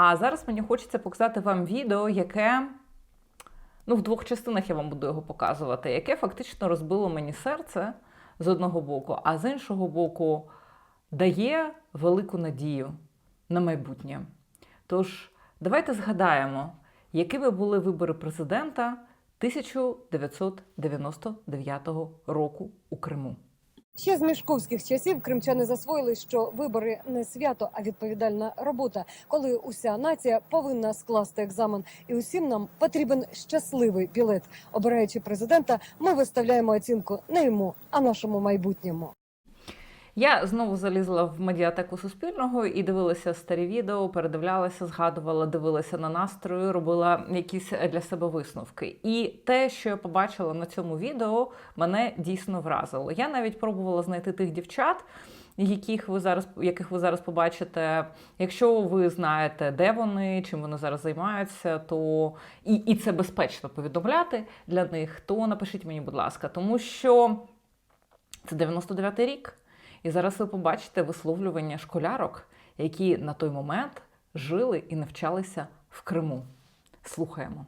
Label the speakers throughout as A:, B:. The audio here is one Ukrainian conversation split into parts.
A: А зараз мені хочеться показати вам відео, яке. Ну, в двох частинах я вам буду його показувати, яке фактично розбило мені серце з одного боку, а з іншого боку, дає велику надію на майбутнє. Тож, давайте згадаємо, якими були вибори президента 1999 року у Криму.
B: Ще з мішковських часів кримчани засвоїли, що вибори не свято, а відповідальна робота, коли уся нація повинна скласти екзамен, і усім нам потрібен щасливий білет. Обираючи президента, ми виставляємо оцінку не йому, а нашому майбутньому.
A: Я знову залізла в медіатеку Суспільного і дивилася старі відео, передивлялася, згадувала, дивилася на настрої, робила якісь для себе висновки. І те, що я побачила на цьому відео, мене дійсно вразило. Я навіть пробувала знайти тих дівчат. Яких ви зараз, яких ви зараз побачите, якщо ви знаєте, де вони, чим вони зараз займаються, то і, і це безпечно повідомляти для них, то напишіть мені, будь ласка, тому що це 99-й рік. І зараз ви побачите висловлювання школярок, які на той момент жили і навчалися в Криму. Слухаємо.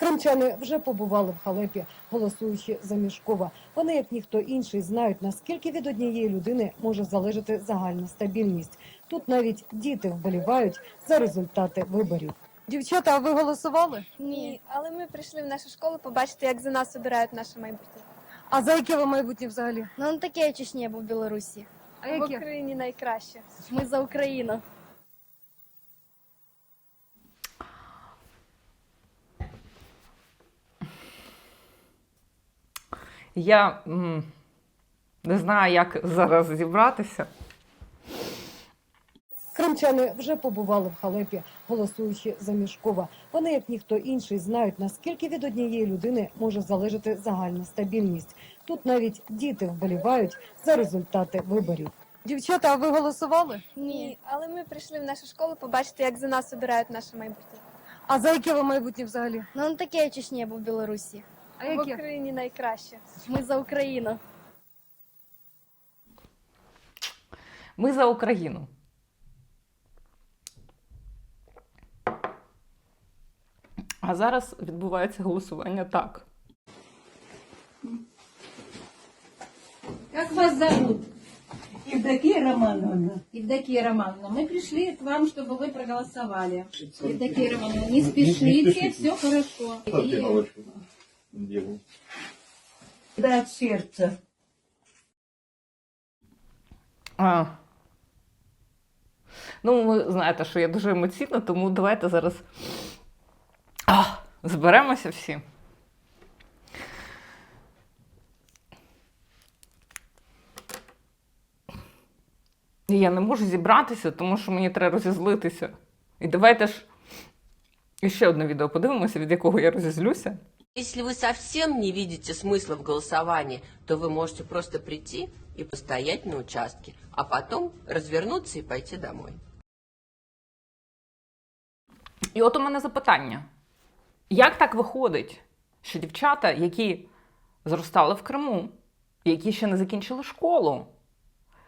B: Кримчани вже побували в халепі, голосуючи за Мішкова. Вони, як ніхто інший, знають наскільки від однієї людини може залежати загальна стабільність. Тут навіть діти вболівають за результати виборів. Дівчата, а ви голосували?
C: Ні, але ми прийшли в нашу школу побачити, як за нас обирають наше майбутнє.
B: А за яке ви майбутнє взагалі?
D: Ну, не таке Чечні або в Білорусі.
B: А
C: В Україні найкраще.
D: Ми за Україну.
A: Я м, не знаю, як зараз зібратися.
B: Кримчани вже побували в халепі, голосуючи за Мішкова. Вони, як ніхто інший, знають наскільки від однієї людини може залежати загальна стабільність. Тут навіть діти вболівають за результати виборів. Дівчата, а ви голосували?
C: Ні, але ми прийшли в нашу школу побачити, як за нас обирають наше майбутнє.
B: А за яке ви майбутнє взагалі?
D: Ну, не таке Чечні або в Білорусі.
B: А
C: В Україні найкраще.
D: Ми за Україну.
A: Ми за Україну. А зараз відбувається голосування так.
E: Как вас зовут?
F: Евдокия Романовна.
E: Евдокия Романовна. Мы пришли к вам, чтобы вы проголосовали. Евдокия Романовна, не спешите, все хорошо. И
F: Да, от сердца.
A: А. Ну, ви знаєте, що я дуже емоційна, тому давайте зараз а, зберемося всі. І Я не можу зібратися, тому що мені треба розізлитися. І давайте ж ще одне відео подивимося, від якого я розізлюся.
G: Если вы совсем не видите смысла в голосовании, то вы можете просто прийти и постоять на участке, а потом развернуться и пойти домой.
A: І от у мене запитання: як так виходить, що дівчата, які зростали в Криму, які ще не закінчили школу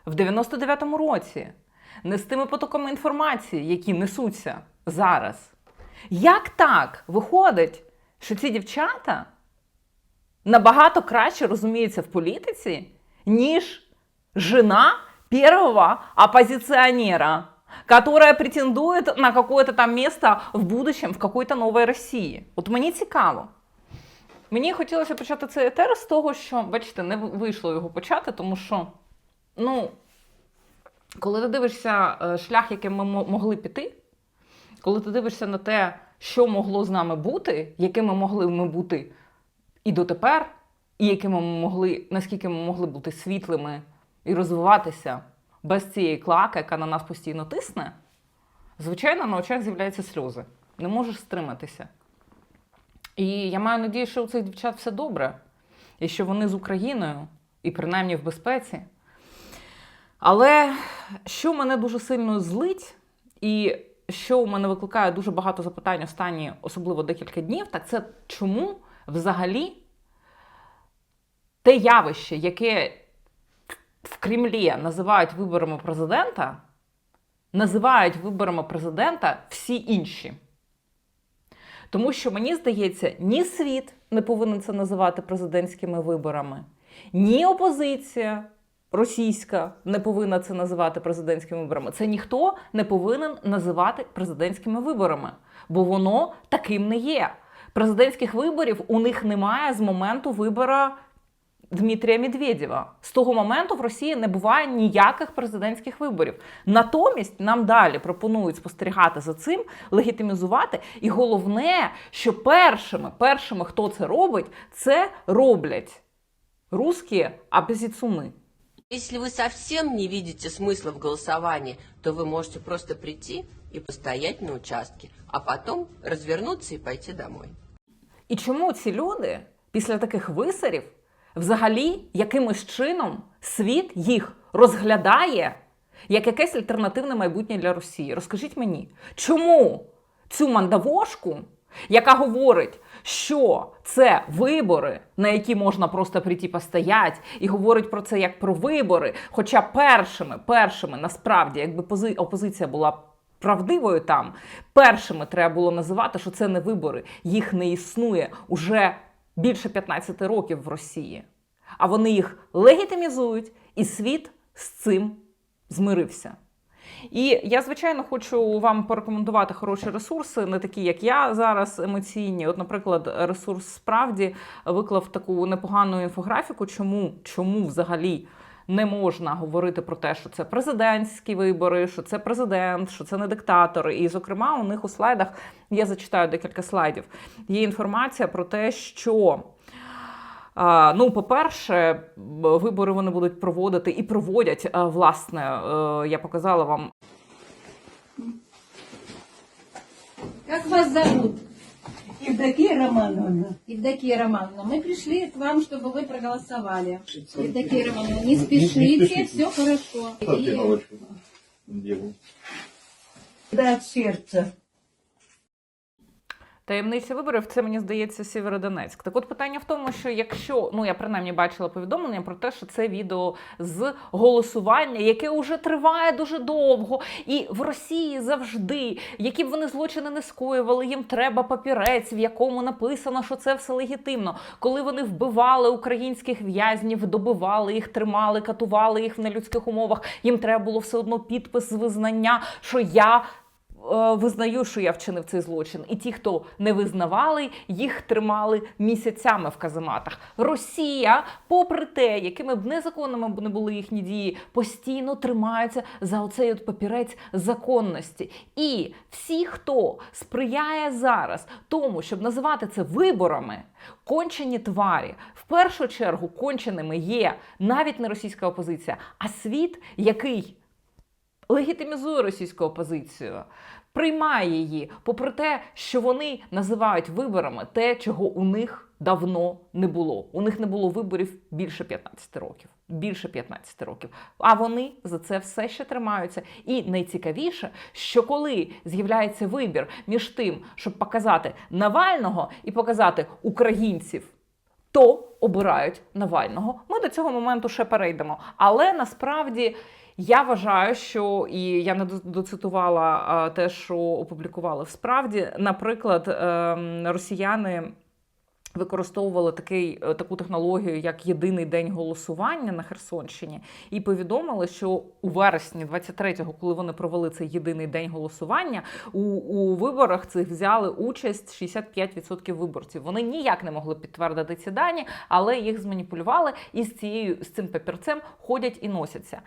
A: в 99-му році, не з тими потоками інформації, які несуться зараз, як так виходить, що ці дівчата набагато краще розуміються в політиці, ніж жена первого оппозиционера, которая претендует на какое-то там место в будущем в какой-то новой Росії. От мені цікаво. Мені хотілося почати цей етер з того, що, бачите, не вийшло його почати, тому що, ну, коли ти дивишся е, шлях, яким ми могли піти, коли ти дивишся на те, що могло з нами бути, якими могли ми бути і дотепер, і якими ми могли, наскільки ми могли бути світлими і розвиватися без цієї клаки, яка на нас постійно тисне, звичайно, на очах з'являються сльози. Не можеш стриматися. І я маю надію, що у цих дівчат все добре, і що вони з Україною, і принаймні в безпеці. Але що мене дуже сильно злить, і що у мене викликає дуже багато запитань останні, особливо декілька днів, так це чому взагалі те явище, яке Кремлі називають виборами президента, називають виборами президента всі інші. Тому що мені здається, ні світ не повинен це називати президентськими виборами, ні опозиція російська не повинна це називати президентськими виборами. Це ніхто не повинен називати президентськими виборами, бо воно таким не є. Президентських виборів у них немає з моменту вибора Дмитрія Медведєва. З того моменту в Росії не буває ніяких президентських виборів. Натомість нам далі пропонують спостерігати за цим, легітимізувати. І головне, що першими, першими, хто це робить, це роблять русські опозиціони.
G: Если вы совсем не видите смысла в голосовании, то вы можете просто прийти и постоять на участке, а потом развернуться и пойти домой.
A: І чому ці люди після таких висерів взагалі якимось чином світ їх розглядає як якесь альтернативне майбутнє для Росії? Розкажіть мені, чому цю мандавошку, яка говорить, що це вибори, на які можна просто прийти постоять, і говорить про це як про вибори. Хоча першими, першими насправді, якби пози- опозиція була правдивою там, першими треба було називати, що це не вибори. Їх не існує уже більше 15 років в Росії. А вони їх легітимізують, і світ з цим змирився. І я, звичайно, хочу вам порекомендувати хороші ресурси, не такі, як я зараз емоційні. От, наприклад, ресурс справді виклав таку непогану інфографіку, чому, чому взагалі не можна говорити про те, що це президентські вибори, що це президент, що це не диктатор. І, зокрема, у них у слайдах я зачитаю декілька слайдів. Є інформація про те, що. Ну, по-перше, вибори вони будуть проводити і проводять. Власне, е, я показала вам
E: Как вас зовут?
F: Евдокия Романовна.
E: Евдокия Романовна. Мы пришли к вам, чтобы вы проголосовали. Евдокия Романовна, не спешите, все хорошо. И-
H: делу.
F: Да, от сердца.
A: Таємниця виборів це мені здається Сєвєродонецьк. Так от питання в тому, що якщо ну я принаймні бачила повідомлення про те, що це відео з голосування, яке вже триває дуже довго, і в Росії завжди, які б вони злочини не скоювали, їм треба папірець, в якому написано, що це все легітимно. Коли вони вбивали українських в'язнів, добивали їх, тримали, катували їх в нелюдських умовах, їм треба було все одно підпис з визнання, що я визнаю, що я вчинив цей злочин. І ті, хто не визнавали, їх тримали місяцями в казематах. Росія, попри те, якими б незаконними не були їхні дії, постійно тримаються за оцей от папірець законності. І всі, хто сприяє зараз тому, щоб називати це виборами, кончені тварі, в першу чергу конченими є навіть не російська опозиція, а світ, який легітимізує російську опозицію, приймає її, попри те, що вони називають виборами те, чого у них давно не було. У них не було виборів більше 15 років. Більше 15 років. А вони за це все ще тримаються. І найцікавіше, що коли з'являється вибір між тим, щоб показати Навального і показати українців то обирають Навального. Ми до цього моменту ще перейдемо. Але насправді я вважаю, що і я не доцитувала те, що опублікували. Справді, наприклад, ем, росіяни. Використовували такий, е, таку технологію, як єдиний день голосування на Херсонщині, і повідомили, що у вересні 23-го, коли вони провели цей єдиний день голосування, у, у виборах цих взяли участь 65% виборців. Вони ніяк не могли підтвердити ці дані, але їх зманіпулювали і з цією з цим папірцем ходять і носяться.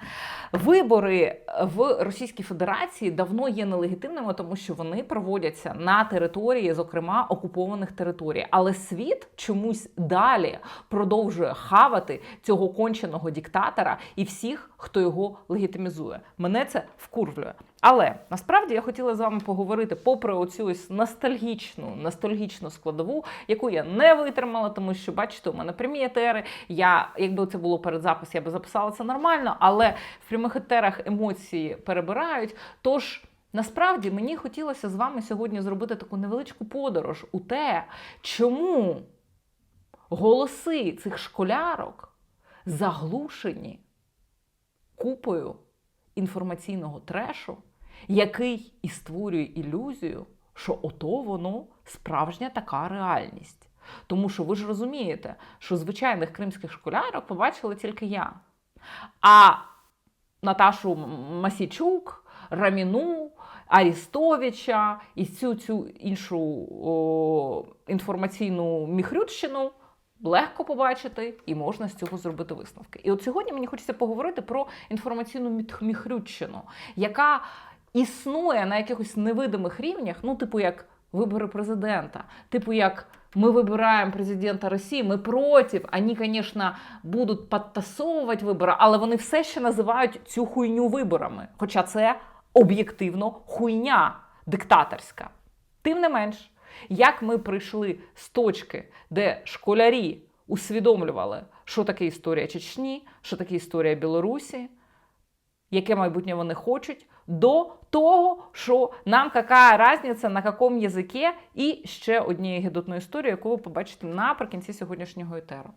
A: Вибори в Російській Федерації давно є нелегітимними, тому що вони проводяться на території, зокрема окупованих територій. Але світ чомусь далі продовжує хавати цього конченого диктатора і всіх, хто його легітимізує. Мене це вкурвлює. Але насправді я хотіла з вами поговорити, попри оцю ностальгічну, ностальгічну складову, яку я не витримала, тому що бачите, у мене прямі етери. Я, якби це було перед записом, я би записала це нормально, але в прямих етерах емоції перебирають. Тож. Насправді мені хотілося з вами сьогодні зробити таку невеличку подорож у те, чому голоси цих школярок заглушені купою інформаційного трешу, який і створює ілюзію, що ото воно справжня така реальність. Тому що ви ж розумієте, що звичайних кримських школярок побачила тільки я. А Наташу М- Масійчук, Раміну, Арістовича і цю цю іншу о, інформаційну міхрютщину легко побачити і можна з цього зробити висновки. І от сьогодні мені хочеться поговорити про інформаційну міхрютщину, яка існує на якихось невидимих рівнях, ну, типу як вибори президента, типу як ми вибираємо президента Росії, ми проти, вони, звісно, будуть підтасовувати вибори, але вони все ще називають цю хуйню виборами. Хоча це об'єктивно хуйня диктаторська. Тим не менш, як ми прийшли з точки, де школярі усвідомлювали, що таке історія Чечні, що таке історія Білорусі, яке майбутнє вони хочуть, до того, що нам яка різниця на якому язикі, і ще однією гідотною історією, яку ви побачите наприкінці сьогоднішнього етеру.